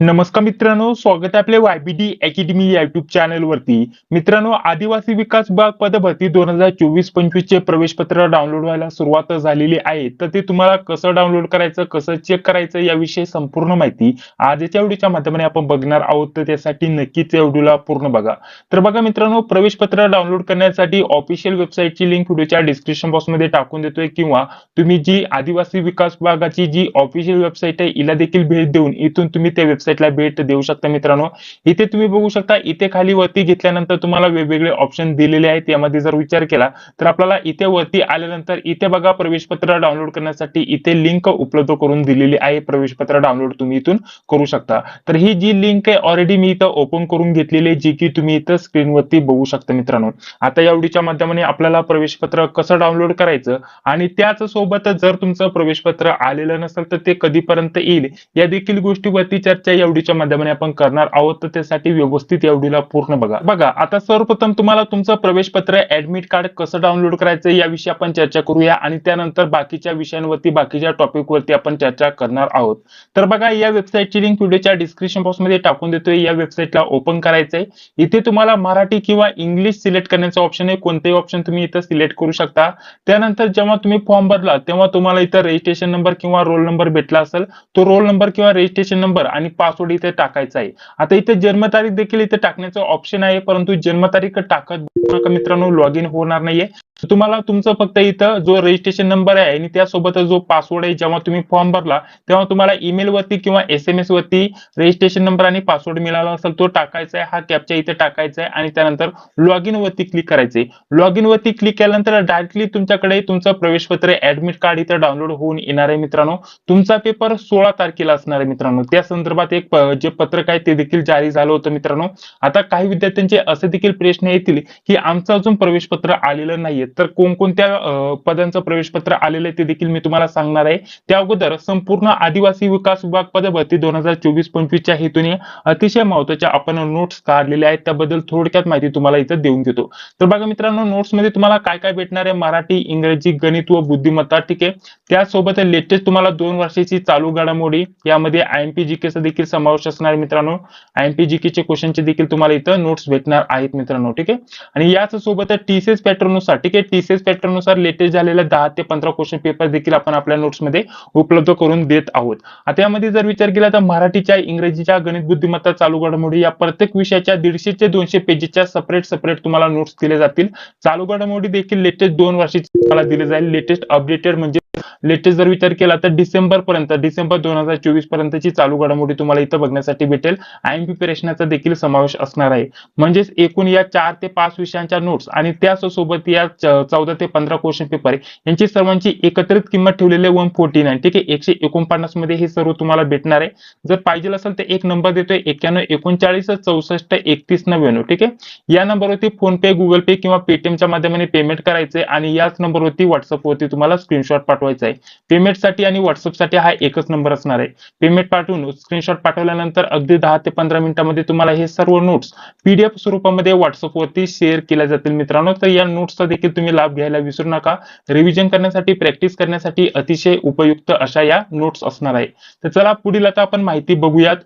नमस्कार मित्रांनो स्वागत आहे आपल्या वायबीडी अकॅडमी या युट्यूब चॅनल वरती. मित्रांनो आदिवासी विकास विभाग पदभरती दोन हजार चोवीस पंचवीस चे प्रवेश पत्र डाउनलोड व्हायला सुरुवात झालेली आहे. तर ते तुम्हाला कसं डाउनलोड करायचं कसं चेक करायचं याविषयी संपूर्ण माहिती आजच्या व्हिडिओच्या माध्यमाने आपण बघणार आहोत. तर त्यासाठी नक्कीच या व्हिडिओला पूर्ण बघा. तर बघा मित्रांनो प्रवेश पत्र डाउनलोड करण्यासाठी ऑफिशियल वेबसाईटची लिंक व्हिडिओच्या डिस्क्रिप्शन बॉक्समध्ये टाकून देतोय. किंवा तुम्ही जी आदिवासी विकास विभागाची जी ऑफिशियल वेबसाईट आहे हिला देखील भेट देऊन इथून तुम्ही त्या वेबसाईटला भेट देऊ शकता मित्रांनो. इथे तुम्ही बघू शकता इथे खाली वरती घेतल्यानंतर तुम्हाला वेगवेगळे ऑप्शन दिलेले आहेत. यामध्ये जर विचार केला तर आपल्याला इथे वरती आल्यानंतर इथे बघा प्रवेशपत्र डाउनलोड करण्यासाठी इथे लिंक उपलब्ध करून दिलेली आहे. प्रवेशपत्र डाउनलोड तुम्ही इथून करू शकता. तर ही जी लिंक आहे ऑलरेडी मी इथं ओपन करून घेतलेली आहे जी की तुम्ही इथं स्क्रीनवरती बघू शकता मित्रांनो. आता या व्हिडिओच्या माध्यमाने आपल्याला प्रवेशपत्र कसं डाउनलोड करायचं? आणि त्याच सोबतच जर तुमचं प्रवेशपत्र आलेलं नसेल तर ते कधीपर्यंत येईल? या देखील गोष्टीवरती चर्चा एवढीच्या माध्यमाने आपण करणार आहोत तर त्यासाठी व्यवस्थित एवढीला पूर्ण बघा. बघा आता सर्वप्रथम तुम्हाला तुमचं प्रवेश पत्र ऍडमिट कार्ड कसं डाउनलोड करायचं याविषयी आपण चर्चा करूया आणि त्यानंतर बाकीच्या विषयांवरती बाकीच्या टॉपिक वरती आपण चर्चा करणार आहोत. तर बघा या वेबसाईटची लिंक व्हिडिओच्या डिस्क्रिप्शन बॉक्समध्ये टाकून देतोय. या वेबसाईटला ओपन करायचंय. इथे तुम्हाला मराठी किंवा इंग्लिश सिलेक्ट करण्याचा ऑप्शन आहे. कोणतेही ऑप्शन तुम्ही इथं सिलेक्ट करू शकता. त्यानंतर जेव्हा तुम्ही फॉर्म भरला तेव्हा तुम्हाला इथं रजिस्ट्रेशन नंबर किंवा रोल नंबर भेटला असेल. तो रोल नंबर किंवा रजिस्ट्रेशन नंबर आणि पासवर्ड इथे टाकायचा आहे. आता इथे जन्मतारीख देखील इथे टाकण्याचं ऑप्शन आहे परंतु जन्मतारीख टाकत मित्रांनो लॉग इन होणार नाहीये. तुम्हाला तुमचं फक्त इथं जो रजिस्ट्रेशन नंबर आहे आणि त्यासोबत जो पासवर्ड आहे जेव्हा तुम्ही फॉर्म भरला तेव्हा तुम्हाला ईमेल वरती किंवा एस एम एस वरती रजिस्ट्रेशन नंबर आणि पासवर्ड मिळाला असेल तो टाकायचा आहे. हा कॅपच्या इथे टाकायचा आहे आणि त्यानंतर लॉग इन वरती क्लिक करायचंय लॉग इन वरती क्लिक केल्यानंतर डायरेक्टली तुमच्याकडे तुमचं प्रवेशपत्र ऍडमिट कार्ड इथं डाउनलोड होऊन येणार आहे मित्रांनो. तुमचा पेपर सोळा तारखेला असणार आहे मित्रांनो. त्या संदर्भात एक जे पत्रक आहे ते देखील जारी झालं होतं मित्रांनो. आता काही विद्यार्थ्यांचे असे देखील प्रश्न येतील की आमचं अजून प्रवेश पत्र आलेलं नाहीये. तर कोणकोणत्या पदांचं प्रवेश पत्र आलेलं आहे ते देखील मी तुम्हाला सांगणार आहे. त्या अगोदर संपूर्ण आदिवासी विकास विभाग पदभरती दोन हजार चोवीस पंचवीसच्या हेतूने अतिशय महत्त्वाच्या आपण नोट्स काढलेल्या आहेत. त्याबद्दल थोडक्यात माहिती तुम्हाला इथं देऊन घेतो तर बघा मित्रांनो नोट्समध्ये तुम्हाला काय काय भेटणार आहे? मराठी इंग्रजी गणित व बुद्धिमत्ता. ठीक आहे. त्यासोबत लेटेस्ट तुम्हाला दोन वर्षाची चालू घडामोडी यामध्ये आय एनपीजी के देखील समावेश असणार आहे मित्रांनो. आयएमपी जीकेचे क्वेश्चनचे देखील तुम्हाला इथं नोट्स भेटणार आहेत मित्रांनो ठीक आहे? आणि याच सोबत टीसीएस पॅटर्ननुसार ठीक आहे? टीसीएस पॅटर्ननुसार लेटेस्ट झालेल्या दहा ते पंधरा क्वेश्चन पेपर देखील आपण आपल्या नोट्समध्ये उपलब्ध करून देत आहोत. आता यामध्ये जर विचार केला तर मराठीच्या इंग्रजीच्या गणित बुद्धिमत्ता चालू घडामोडी या प्रत्येक विषयाच्या दीडशे ते दोनशे पेजेसच्या सपरेट सपरेट तुम्हाला नोट्स दिले जातील. चालू घडामोडी देखील लेटेस्ट दोन वर्षाची तुम्हाला दिले जाईल. लेटेस्ट अपडेटेड म्हणजे लेटेस्ट जर विचार केला तर डिसेंबर पर्यंत डिसेंबर दोन हजार चोवीस पर्यंतची चालू घडामोडी तुम्हाला इथं बघण्यासाठी भेटेल. आयएमपी प्रश्नाचा देखील समावेश असणार आहे. म्हणजेच एकूण या चार ते पाच विषयांच्या नोट्स आणि त्यासोबत या चौदा ते पंधरा क्वेश्चन पेपर यांची सर्वांची एकत्रित किंमत ठेवलेली वन फोर्टी नाईन ठीक आहे? एकशे एकोणपन्नासमध्ये हे सर्व तुम्हाला भेटणार आहे. जर पाहिजे असेल तर एक नंबर देतोय. एक्क्याण्णव एकोणचाळीस चौसष्ट एकतीस नव्याण्णव. ठीक आहे? या नंबरवरती फोन पे गुगल पे किंवा पेटीएमच्या माध्यमाने पेमेंट करायचे आणि याच नंबरवरती व्हॉट्सअपवरती तुम्हाला स्क्रीनशॉट पाठवायचा आहे. पेमेंटसाठी आणि व्हॉट्सअपसाठी हा एकच नंबर असणार आहे. पेमेंट पाठवून स्क्रीनशॉट पाठवल्यानंतर अगदी दहा ते पंधरा मिनिटांमध्ये तुम्हाला हे सर्व नोट्स पीडीएफ स्वरूपामध्ये व्हॉट्सअपवरती शेअर केल्या जातील मित्रांनो. तर या नोट्सचा देखील तुम्ही लाभ घ्यायला विसरू नका. रिव्हिजन करण्यासाठी प्रॅक्टिस करण्यासाठी अतिशय उपयुक्त अशा या नोट्स असणार आहे. तर चला पुढील आता आपण माहिती बघूयात.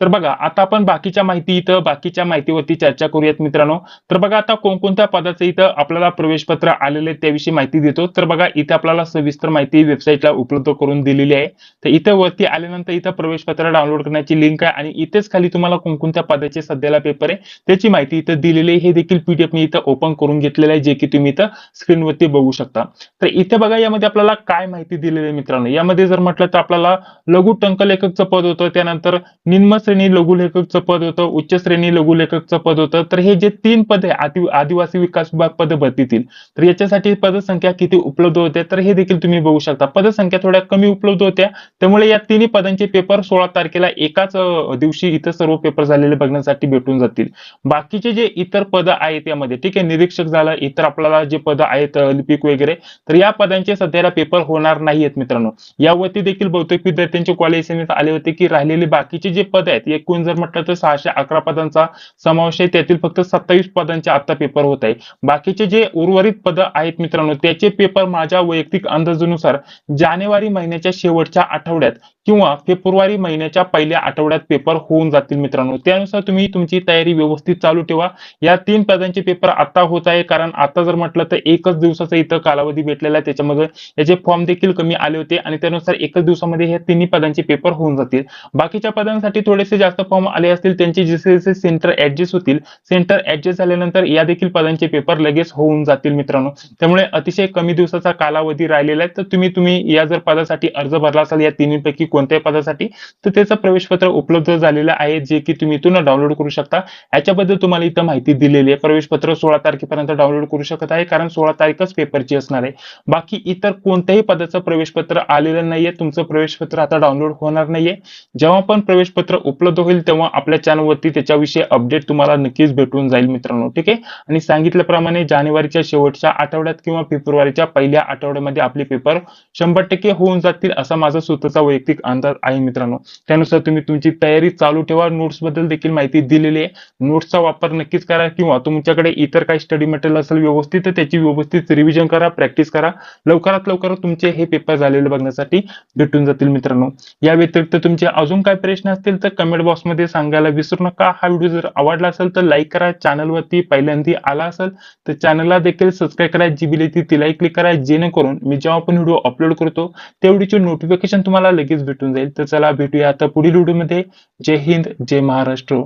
तर बघा आता आपण बाकीच्या माहिती इथं बाकीच्या माहितीवरती चर्चा करूयात मित्रांनो. तर बघा आता कोणकोणत्या पदाचं इथं आपल्याला प्रवेशपत्र आलेले त्याविषयी माहिती देतो. तर बघा इथे आपल्याला सविस्तर माहिती वेबसाईटला उपलब्ध करून दिलेली आहे. तर इथं वरती आल्यानंतर इथं प्रवेशपत्र डाउनलोड करण्याची लिंक आहे आणि इथेच खाली तुम्हाला कोणकोणत्या पदाचे सध्याला पेपर आहे त्याची माहिती इथं दिलेली आहे. हे देखील पीडीएफ मी इथं ओपन करून घेतलेलं आहे जे की तुम्ही इथं स्क्रीनवरती बघू शकता. तर इथे बघा यामध्ये आपल्याला काय माहिती दिलेली आहे मित्रांनो? यामध्ये जर म्हटलं तर आपल्याला लघु टंकलेखकचं पद होतं त्यानंतर निम्न श्रेणी लघुलेखकचं पद होतं उच्च श्रेणी लघुलेखकचं पद होतं. तर हे जे तीन पद आहे आदि आदिवासी विकास विभाग पद भरतीतील तर याच्यासाठी पदसंख्या किती उपलब्ध होत्या? तर हे देखील तुम्ही बघू शकता. पदसंख्या थोड्या कमी उपलब्ध होत्या. त्यामुळे या तिन्ही पदांचे पेपर सोळा तारखेला एकाच दिवशी इथं सर्व पेपर झालेले बघण्यासाठी भेटून जातील. बाकीचे जे इतर पद आहेत यामध्ये ठीक आहे निरीक्षक झालं इतर आपल्याला जे पद आहेत लिपिक वगैरे तर या पदांचे सध्याला पेपर होणार नाहीयेत मित्रांनो. यावरती देखील बहुतेक विद्यार्थ्यांचे कॉलेज आले होते की राहिलेले बाकीचे जे पद आहेत एकूण जर म्हटलं तर सहाशे अकरा पदांचा समावेश आहे. त्यातील फक्त सत्तावीस पदांचे आता पेपर होत आहे बाकीचे जे उर्वरित पद आहेत मित्रांनो त्याचे पेपर माझ्या वैयक्तिक अंदाजानुसार जानेवारी महिन्याच्या शेवटच्या आठवड्यात किंवा फेब्रुवारी महिन्याच्या पहिल्या आठवड्यात पेपर होऊन जातील मित्रांनो. त्यानुसार तुम्ही तुमची तयारी व्यवस्थित चालू ठेवा. या तीन पदांचे पेपर आता होत आहे कारण आता जर म्हटलं तर एकच दिवसाचा इथं कालावधी भेटलेला आहे. त्याच्यामध्ये याचे फॉर्म देखील कमी आले होते आणि त्यानुसार एकच दिवसामध्ये हे तिन्ही पदांचे पेपर होऊन जातील. बाकीच्या पदांसाठी थोडेसे जास्त फॉर्म आले असतील त्यांचे जसे जसे सेंटर ऍडजस्ट होतील. सेंटर ऍडजस्ट झाल्यानंतर या देखील पदांचे पेपर लगेच होऊन जातील मित्रांनो. त्यामुळे अतिशय कमी दिवसाचा कालावधी राहिलेला आहे. तर तुम्ही तुम्ही या जर पदासाठी अर्ज भरला असाल या तिन्हीपैकी कोणत्याही पदासाठी तर त्याचं प्रवेशपत्र उपलब्ध झालेलं आहे जे की तुम्ही इथून डाउनलोड करू शकता. याच्याबद्दल तुम्हाला इथं माहिती दिलेली आहे. प्रवेशपत्र सोळा तारखेपर्यंत डाउनलोड करू शकत आहे कारण सोळा तारीखच पेपरची असणार आहे. बाकी इतर कोणत्याही पदाचं प्रवेशपत्र आलेलं नाहीये. तुमचं प्रवेशपत्र आता डाउनलोड होणार नाहीये. जेव्हा पण प्रवेशपत्र उपलब्ध होईल तेव्हा आपल्या चॅनलवरती त्याच्याविषयी अपडेट तुम्हाला नक्कीच भेटून जाईल मित्रांनो. ठीक आहे? आणि सांगितल्याप्रमाणे जानेवारीच्या शेवटच्या आठवड्यात किंवा फेब्रुवारीच्या पहिल्या आठवड्यामध्ये आपले पेपर शंभर टक्के होऊन जातील असा माझा स्वतःचा वैयक्तिक अंदाज आहे मित्रांनो. त्यानुसार तुम्ही तुमची तयारी चालू ठेवा. नोट्सबद्दल देखील माहिती दिलेली आहे. नोट्सचा वापर नक्कीच करा किंवा तुमच्याकडे इतर काही स्टडी मटेरियल असेल व्यवस्थित तर त्याची व्यवस्थित रिव्हिजन करा प्रॅक्टिस करा. लवकरात लवकर तुमचे हे पेपर झालेले बघण्यासाठी भेटून जातील मित्रांनो. या व्यतिरिक्त तुमचे अजून काय प्रश्न असतील तर कमेंट बॉक्समध्ये सांगायला विसरू नका. हा व्हिडिओ जर आवडला असेल तर लाईक करा. चॅनलवरती पहिल्यांदा आला असेल तर चॅनलला देखील सबस्क्राईब करा. जी बिल तिलाही क्लिक करा. जेणेकरून मी जेव्हा पण व्हिडिओ अपलोड करतो तेवढीचे नोटिफिकेशन तुम्हाला लगेच भेटून जाईल. तर चला भेटूया आता पुढील व्हिडिओमध्ये जय हिंद जय महाराष्ट्र.